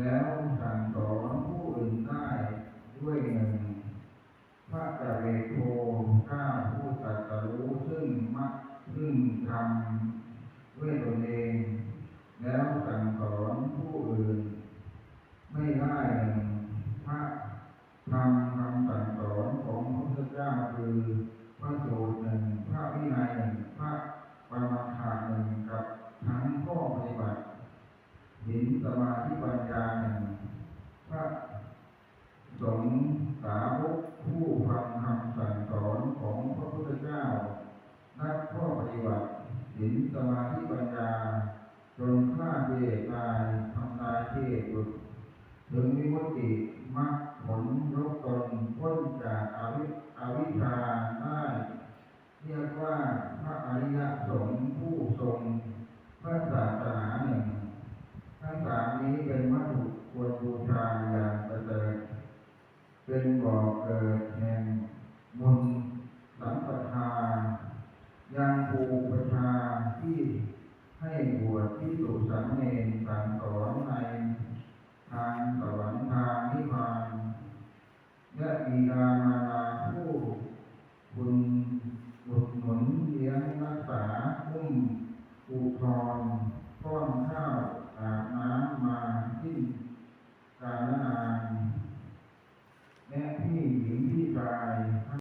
แล้วสั่งสอนผู้อื่นได้ด้วยหนึ่งพระจเวโทเก้าผู้ตรัสรู้ซึ่งมักซึ่งทำด้วยตนเธิปัญญาหนึ่งพระสงฆ์สาวกผู้ฟังคำสั่งสอนของพระพุทธเจ้า นักข้อปฏิบัติหินสมาธิปัญญาจนฆ่าเดชตายทำลายเทศบุตรถึงวิมุติมรรคผลลดตนพ้นจากอวิอวิชชาได้เรียกว่าพระอริยสงฆ์ผู้ทรงพระศาสนาหนึ่ง ทั้งสามนี้เป็นวัตถุควรบูชาอย่างประเสริฐเป็นบ่อ เกิดแห่งบุญสัมปทา ยังภูประชาที่ให้บวชที่สุสังเนรสั่งสอนในทางสวรรค์ทางนิพพานและบิดามาราผู้คุณบุตรหนุนเลี้ยงรักษาอุ้มอุทธรป้อนข้าว